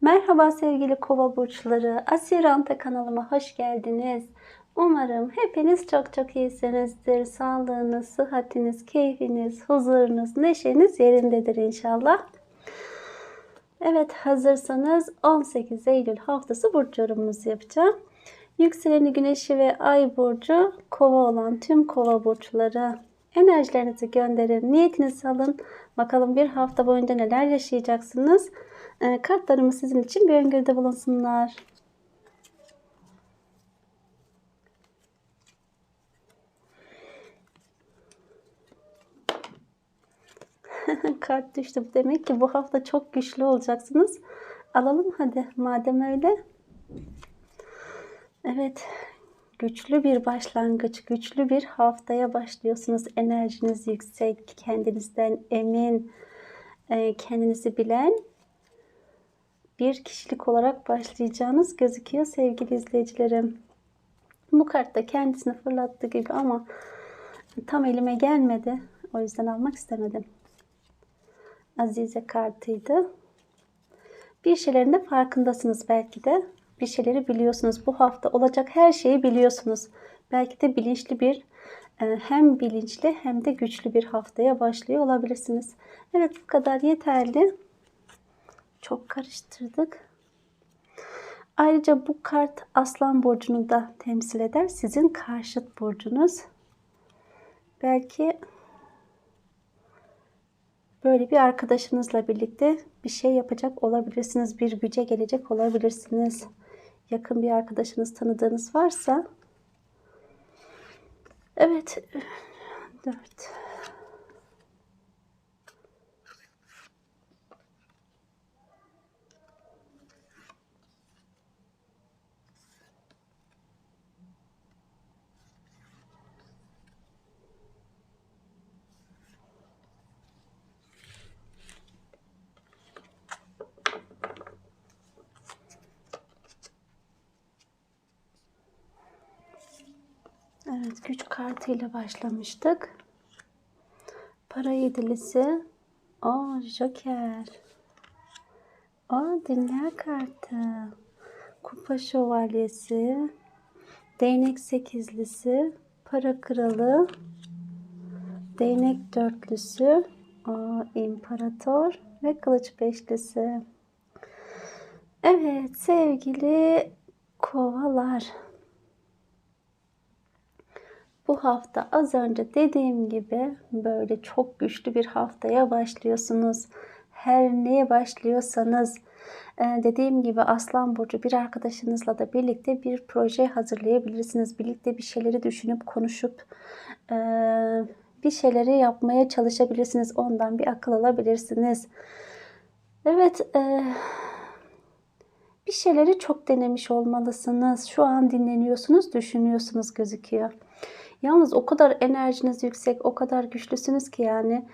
Merhaba sevgili kova burçları. Asiranta kanalıma hoş geldiniz. Umarım hepiniz çok çok iyisinizdir. Sağlığınız, sıhhatiniz, keyfiniz, huzurunuz, neşeniz yerindedir inşallah. Evet hazırsanız 18 Eylül haftası burç yorumumuzu yapacağım. Yükseleni güneşi ve ay burcu kova olan tüm kova burçları enerjilerinizi gönderin. Niyetinizi alın. Bakalım bir hafta boyunca neler yaşayacaksınız. E, kartlarımız sizin için bir öngörüde bulunsunlar. Kart düştü. Demek ki bu hafta çok güçlü olacaksınız. Alalım hadi madem öyle. Evet. Güçlü bir başlangıç, güçlü bir haftaya başlıyorsunuz. Enerjiniz yüksek, kendinizden emin, e, kendinizi bilen bir kişilik olarak başlayacağınız gözüküyor sevgili izleyicilerim. Bu kartta kendisini fırlattı gibi ama tam elime gelmedi. O yüzden almak istemedim. Azize kartıydı. Bir şeylerin de farkındasınız belki de. Bir şeyleri biliyorsunuz. Bu hafta olacak her şeyi biliyorsunuz. Belki de bilinçli bir e, hem bilinçli hem de güçlü bir haftaya başlıyor olabilirsiniz. Evet bu kadar yeterli. Çok karıştırdık. Ayrıca bu kart Aslan burcunu da temsil eder. Sizin karşıt burcunuz. Belki böyle bir arkadaşınızla birlikte bir şey yapacak olabilirsiniz. Bir güce gelecek olabilirsiniz. Yakın bir arkadaşınız, tanıdığınız varsa. Evet. 4 Evet, güç kartıyla başlamıştık. Para yedilisi. O Joker. O Dünya kartı. Kupa şövalyesi. Değnek sekizlisi. Para kralı. Değnek dörtlüsü. O imparator ve kılıç beşlisi. Evet sevgili kovalar. Bu hafta az önce dediğim gibi böyle çok güçlü bir haftaya başlıyorsunuz. Her neye başlıyorsanız e, dediğim gibi Aslan Burcu bir arkadaşınızla da birlikte bir proje hazırlayabilirsiniz. Birlikte bir şeyleri düşünüp konuşup e, bir şeyleri yapmaya çalışabilirsiniz. Ondan bir akıl alabilirsiniz. Evet, e, bir şeyleri çok denemiş olmalısınız. Şu an dinleniyorsunuz, düşünüyorsunuz gözüküyor. Yalnız o kadar enerjiniz yüksek, o kadar güçlüsünüz ki yani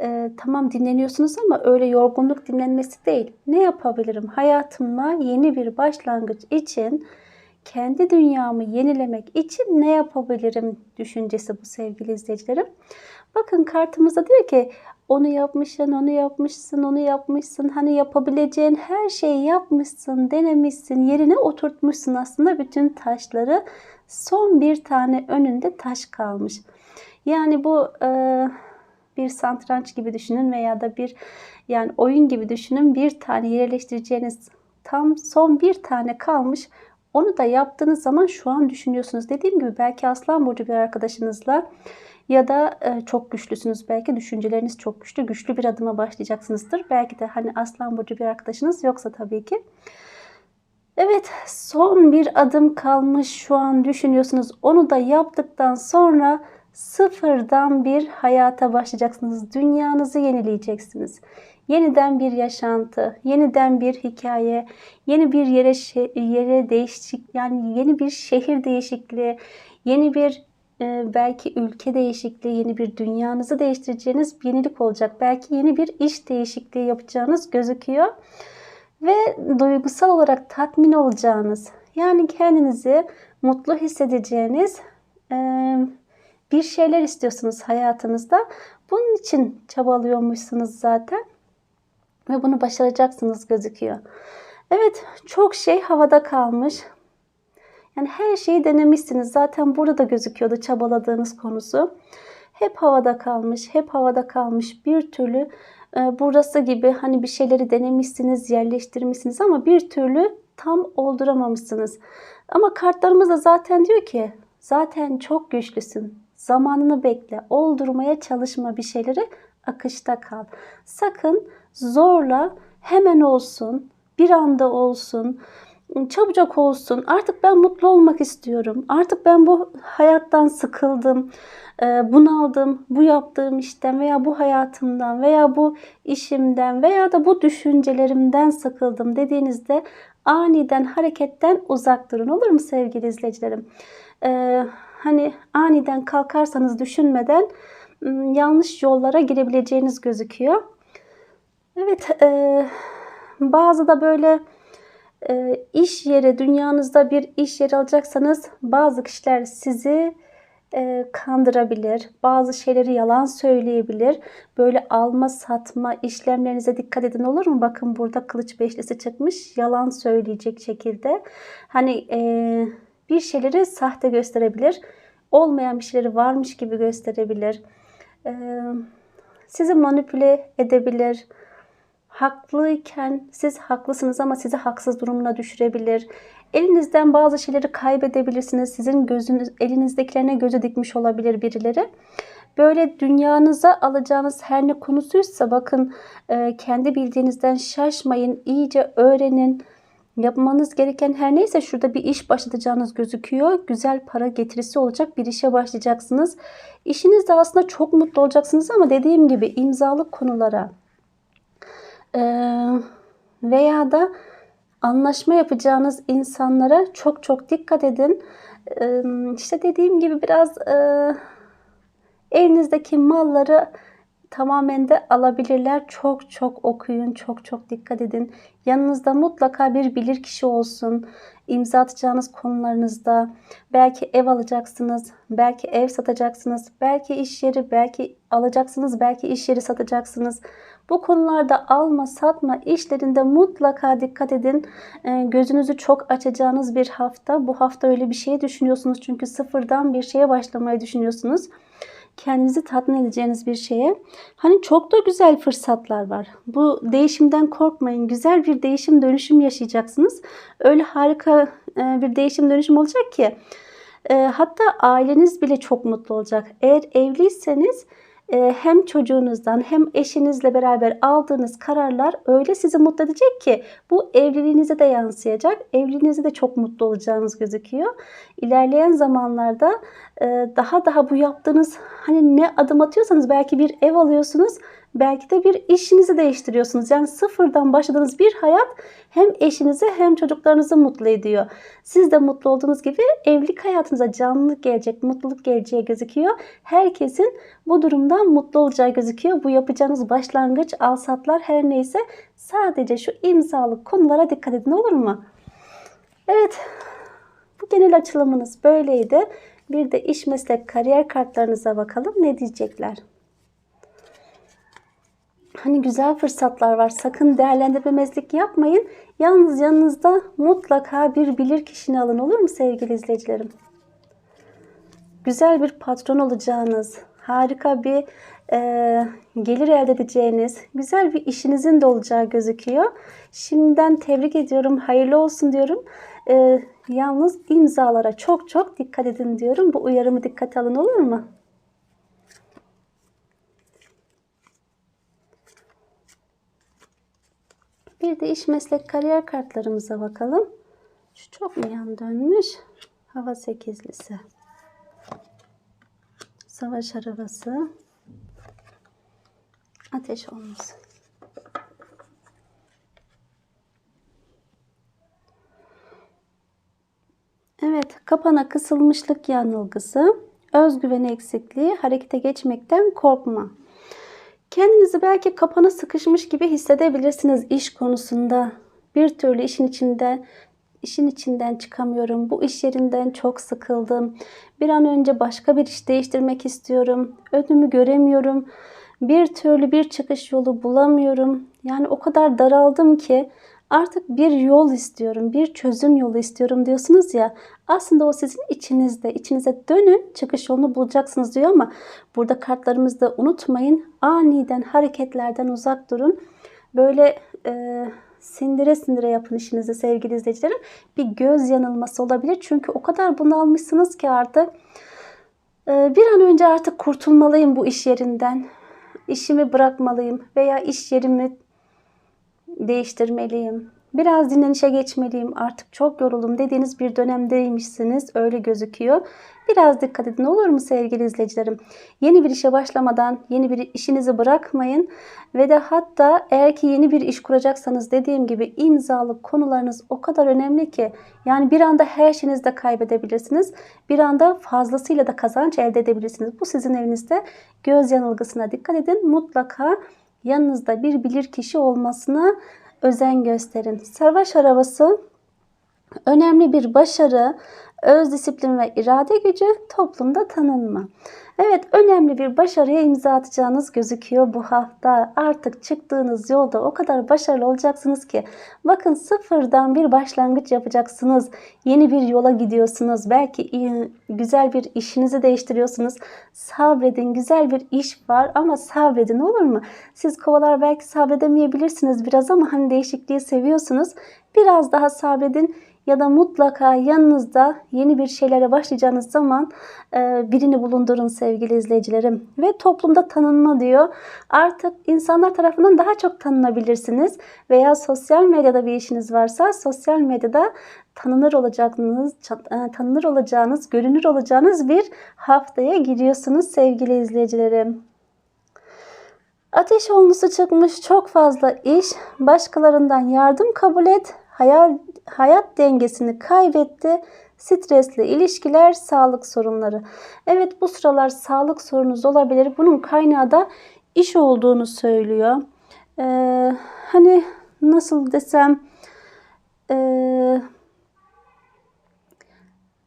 e, tamam dinleniyorsunuz ama öyle yorgunluk dinlenmesi değil. Ne yapabilirim? Hayatıma yeni bir başlangıç için kendi dünyamı yenilemek için ne yapabilirim düşüncesi bu sevgili izleyicilerim. Bakın kartımızda diyor ki onu yapmışsın, onu yapmışsın, onu yapmışsın. Hani yapabileceğin her şeyi yapmışsın, denemişsin, yerine oturtmuşsun aslında bütün taşları. Son bir tane önünde taş kalmış. Yani bu e, bir santranç gibi düşünün veya da bir yani oyun gibi düşünün. Bir tane yerleştireceğiniz tam son bir tane kalmış. Onu da yaptığınız zaman şu an düşünüyorsunuz. Dediğim gibi belki Aslan Burcu bir arkadaşınızla ya da e, çok güçlüsünüz belki düşünceleriniz çok güçlü. Güçlü bir adıma başlayacaksınızdır. Belki de hani Aslan Burcu bir arkadaşınız yoksa tabii ki. Evet son bir adım kalmış şu an düşünüyorsunuz. Onu da yaptıktan sonra sıfırdan bir hayata başlayacaksınız. Dünyanızı yenileyeceksiniz. Yeniden bir yaşantı, yeniden bir hikaye, yeni bir yere yere değişik yani yeni bir şehir değişikliği, yeni bir belki ülke değişikliği, yeni bir dünyanızı değiştireceğiniz bir yenilik olacak. Belki yeni bir iş değişikliği yapacağınız gözüküyor. Ve duygusal olarak tatmin olacağınız, yani kendinizi mutlu hissedeceğiniz e, bir şeyler istiyorsunuz hayatınızda. Bunun için çabalıyormuşsunuz zaten ve bunu başaracaksınız gözüküyor. Evet, çok şey havada kalmış. Yani her şeyi denemişsiniz. Zaten burada da gözüküyordu çabaladığınız konusu. Hep havada kalmış, hep havada kalmış. Bir türlü e, burası gibi hani bir şeyleri denemişsiniz, yerleştirmişsiniz ama bir türlü tam olduramamışsınız. Ama kartlarımız da zaten diyor ki zaten çok güçlüsün. Zamanını bekle. Oldurmaya çalışma bir şeyleri akışta kal. Sakın zorla hemen olsun, bir anda olsun, çabucak olsun. Artık ben mutlu olmak istiyorum. Artık ben bu hayattan sıkıldım, e, bunaldım. Bu yaptığım işten veya bu hayatımdan veya bu işimden veya da bu düşüncelerimden sıkıldım dediğinizde aniden hareketten uzak durun. Olur mu sevgili izleyicilerim? Ee, hani aniden kalkarsanız düşünmeden ım, yanlış yollara girebileceğiniz gözüküyor. Evet, e, bazı da böyle iş yeri, dünyanızda bir iş yeri alacaksanız bazı kişiler sizi e, kandırabilir. Bazı şeyleri yalan söyleyebilir. Böyle alma satma işlemlerinize dikkat edin olur mu? Bakın burada kılıç beşlisi çıkmış. Yalan söyleyecek şekilde. Hani e, bir şeyleri sahte gösterebilir. Olmayan bir şeyleri varmış gibi gösterebilir. E, sizi manipüle edebilir haklıyken siz haklısınız ama sizi haksız durumuna düşürebilir. Elinizden bazı şeyleri kaybedebilirsiniz. Sizin gözünüz elinizdekilerine gözü dikmiş olabilir birileri. Böyle dünyanıza alacağınız her ne konusuysa bakın e, kendi bildiğinizden şaşmayın. iyice öğrenin. Yapmanız gereken her neyse şurada bir iş başlatacağınız gözüküyor. Güzel para getirisi olacak bir işe başlayacaksınız. İşinizde aslında çok mutlu olacaksınız ama dediğim gibi imzalı konulara veya da anlaşma yapacağınız insanlara çok çok dikkat edin. İşte dediğim gibi biraz elinizdeki malları tamamen de alabilirler. Çok çok okuyun, çok çok dikkat edin. Yanınızda mutlaka bir bilir kişi olsun. İmza atacağınız konularınızda belki ev alacaksınız, belki ev satacaksınız, belki iş yeri, belki alacaksınız, belki iş yeri satacaksınız. Bu konularda alma satma işlerinde mutlaka dikkat edin. E, gözünüzü çok açacağınız bir hafta. Bu hafta öyle bir şey düşünüyorsunuz çünkü sıfırdan bir şeye başlamayı düşünüyorsunuz. Kendinizi tatmin edeceğiniz bir şeye. Hani çok da güzel fırsatlar var. Bu değişimden korkmayın. Güzel bir değişim dönüşüm yaşayacaksınız. Öyle harika e, bir değişim dönüşüm olacak ki. E, hatta aileniz bile çok mutlu olacak. Eğer evliyseniz ee, hem çocuğunuzdan hem eşinizle beraber aldığınız kararlar öyle sizi mutlu edecek ki bu evliliğinize de yansıyacak. Evliliğinizde de çok mutlu olacağınız gözüküyor. İlerleyen zamanlarda e, daha daha bu yaptığınız hani ne adım atıyorsanız belki bir ev alıyorsunuz Belki de bir işinizi değiştiriyorsunuz. Yani sıfırdan başladığınız bir hayat hem eşinizi hem çocuklarınızı mutlu ediyor. Siz de mutlu olduğunuz gibi evlilik hayatınıza canlılık gelecek, mutluluk geleceği gözüküyor. Herkesin bu durumdan mutlu olacağı gözüküyor. Bu yapacağınız başlangıç, alsatlar her neyse sadece şu imzalı konulara dikkat edin olur mu? Evet, bu genel açılımınız böyleydi. Bir de iş meslek kariyer kartlarınıza bakalım ne diyecekler. Hani güzel fırsatlar var. Sakın değerlendirmemezlik yapmayın. Yalnız yanınızda mutlaka bir bilir kişini alın olur mu sevgili izleyicilerim? Güzel bir patron olacağınız, harika bir e, gelir elde edeceğiniz, güzel bir işinizin de olacağı gözüküyor. Şimdiden tebrik ediyorum, hayırlı olsun diyorum. E, yalnız imzalara çok çok dikkat edin diyorum. Bu uyarımı dikkate alın olur mu? Bir de iş meslek kariyer kartlarımıza bakalım. Şu çok mu yan dönmüş? Hava sekizlisi. Savaş arabası. Ateş olması. Evet, kapana kısılmışlık yanılgısı, özgüven eksikliği, harekete geçmekten korkma. Kendinizi belki kapana sıkışmış gibi hissedebilirsiniz iş konusunda. Bir türlü işin içinde işin içinden çıkamıyorum. Bu iş yerinden çok sıkıldım. Bir an önce başka bir iş değiştirmek istiyorum. Önümü göremiyorum. Bir türlü bir çıkış yolu bulamıyorum. Yani o kadar daraldım ki Artık bir yol istiyorum, bir çözüm yolu istiyorum diyorsunuz ya. Aslında o sizin içinizde. İçinize dönün, çıkış yolunu bulacaksınız diyor ama burada kartlarımızda unutmayın. Aniden hareketlerden uzak durun. Böyle e, sindire sindire yapın işinizi sevgili izleyicilerim. Bir göz yanılması olabilir. Çünkü o kadar bunalmışsınız ki artık. E, bir an önce artık kurtulmalıyım bu iş yerinden. İşimi bırakmalıyım veya iş yerimi değiştirmeliyim. Biraz dinlenişe geçmeliyim. Artık çok yoruldum dediğiniz bir dönemdeymişsiniz. Öyle gözüküyor. Biraz dikkat edin olur mu sevgili izleyicilerim? Yeni bir işe başlamadan yeni bir işinizi bırakmayın. Ve de hatta eğer ki yeni bir iş kuracaksanız dediğim gibi imzalı konularınız o kadar önemli ki yani bir anda her şeyinizi de kaybedebilirsiniz. Bir anda fazlasıyla da kazanç elde edebilirsiniz. Bu sizin elinizde. Göz yanılgısına dikkat edin. Mutlaka yanınızda bir bilir kişi olmasına özen gösterin. Savaş arabası önemli bir başarı, öz disiplin ve irade gücü toplumda tanınma. Evet önemli bir başarıya imza atacağınız gözüküyor bu hafta. Artık çıktığınız yolda o kadar başarılı olacaksınız ki. Bakın sıfırdan bir başlangıç yapacaksınız. Yeni bir yola gidiyorsunuz. Belki iyi, güzel bir işinizi değiştiriyorsunuz. Sabredin güzel bir iş var ama sabredin olur mu? Siz kovalar belki sabredemeyebilirsiniz biraz ama hani değişikliği seviyorsunuz. Biraz daha sabredin ya da mutlaka yanınızda yeni bir şeylere başlayacağınız zaman birini bulundurun sevgili izleyicilerim. Ve toplumda tanınma diyor. Artık insanlar tarafından daha çok tanınabilirsiniz. Veya sosyal medyada bir işiniz varsa sosyal medyada tanınır olacağınız, e, tanınır olacağınız, görünür olacağınız bir haftaya giriyorsunuz sevgili izleyicilerim. Ateş olmusu çıkmış çok fazla iş, başkalarından yardım kabul et, hayal hayat dengesini kaybetti. Stresli ilişkiler, sağlık sorunları. Evet bu sıralar sağlık sorunuz olabilir. Bunun kaynağı da iş olduğunu söylüyor. Ee, hani nasıl desem e,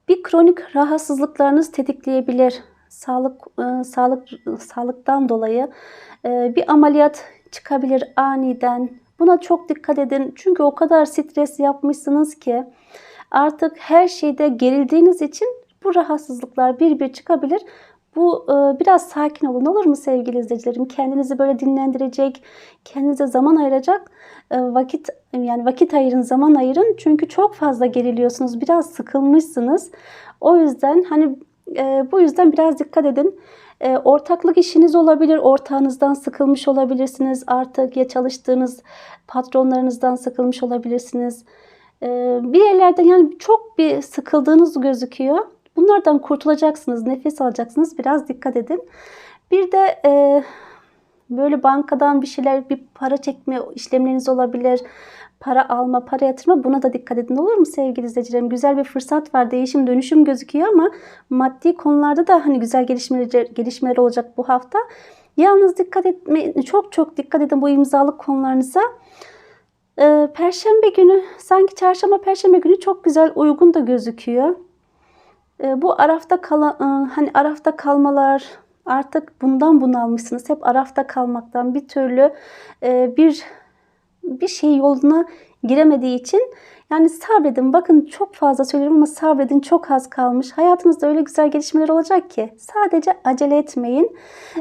bir kronik rahatsızlıklarınız tetikleyebilir. Sağlık e, sağlık sağlıktan dolayı e, bir ameliyat çıkabilir aniden Buna çok dikkat edin. Çünkü o kadar stres yapmışsınız ki artık her şeyde gerildiğiniz için bu rahatsızlıklar bir bir çıkabilir. Bu e, biraz sakin olun olur mu sevgili izleyicilerim? Kendinizi böyle dinlendirecek, kendinize zaman ayıracak e, vakit yani vakit ayırın, zaman ayırın. Çünkü çok fazla geriliyorsunuz, biraz sıkılmışsınız. O yüzden hani e, bu yüzden biraz dikkat edin. E, ortaklık işiniz olabilir. Ortağınızdan sıkılmış olabilirsiniz. Artık ya çalıştığınız patronlarınızdan sıkılmış olabilirsiniz. E, bir yerlerden yani çok bir sıkıldığınız gözüküyor. Bunlardan kurtulacaksınız. Nefes alacaksınız. Biraz dikkat edin. Bir de e, böyle bankadan bir şeyler bir para çekme işlemleriniz olabilir para alma, para yatırma buna da dikkat edin olur mu sevgili izleyicilerim? Güzel bir fırsat var. Değişim, dönüşüm gözüküyor ama maddi konularda da hani güzel gelişmeler, gelişmeler olacak bu hafta. Yalnız dikkat etme, çok çok dikkat edin bu imzalık konularınıza. Ee, Perşembe günü sanki çarşamba perşembe günü çok güzel uygun da gözüküyor. Ee, bu arafta kala, e, hani arafta kalmalar artık bundan bunalmışsınız. Hep arafta kalmaktan bir türlü e, bir bir şey yoluna giremediği için yani sabredin. Bakın çok fazla söylüyorum ama sabredin çok az kalmış. Hayatınızda öyle güzel gelişmeler olacak ki sadece acele etmeyin.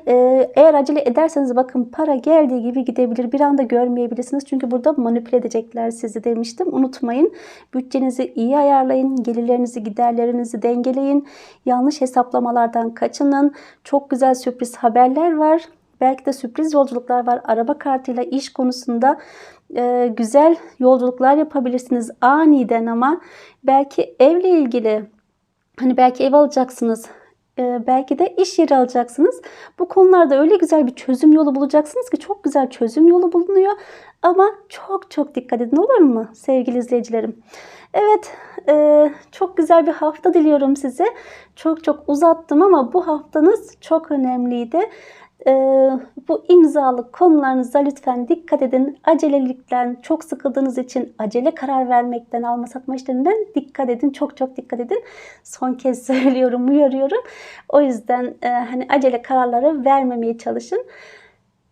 Ee, eğer acele ederseniz bakın para geldiği gibi gidebilir. Bir anda görmeyebilirsiniz. Çünkü burada manipüle edecekler sizi demiştim. Unutmayın. Bütçenizi iyi ayarlayın. Gelirlerinizi, giderlerinizi dengeleyin. Yanlış hesaplamalardan kaçının. Çok güzel sürpriz haberler var. Belki de sürpriz yolculuklar var. Araba kartıyla iş konusunda e, güzel yolculuklar yapabilirsiniz aniden ama belki evle ilgili hani belki ev alacaksınız e, belki de iş yeri alacaksınız. Bu konularda öyle güzel bir çözüm yolu bulacaksınız ki çok güzel çözüm yolu bulunuyor. Ama çok çok dikkat edin olur mu sevgili izleyicilerim? Evet e, çok güzel bir hafta diliyorum size. Çok çok uzattım ama bu haftanız çok önemliydi. Ee, bu imzalı konularınıza lütfen dikkat edin. Acelelikten, çok sıkıldığınız için acele karar vermekten, alma satma işlerinden dikkat edin. Çok çok dikkat edin. Son kez söylüyorum, uyarıyorum. O yüzden e, hani acele kararları vermemeye çalışın.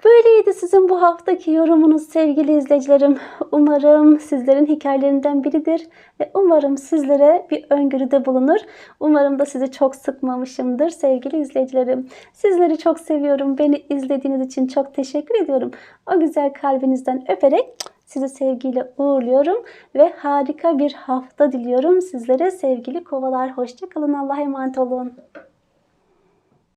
Böyleydi sizin bu haftaki yorumunuz sevgili izleyicilerim. Umarım sizlerin hikayelerinden biridir ve umarım sizlere bir öngörüde bulunur. Umarım da sizi çok sıkmamışımdır sevgili izleyicilerim. Sizleri çok seviyorum. Beni izlediğiniz için çok teşekkür ediyorum. O güzel kalbinizden öperek sizi sevgiyle uğurluyorum ve harika bir hafta diliyorum sizlere sevgili kovalar. Hoşçakalın. Allah'a emanet olun.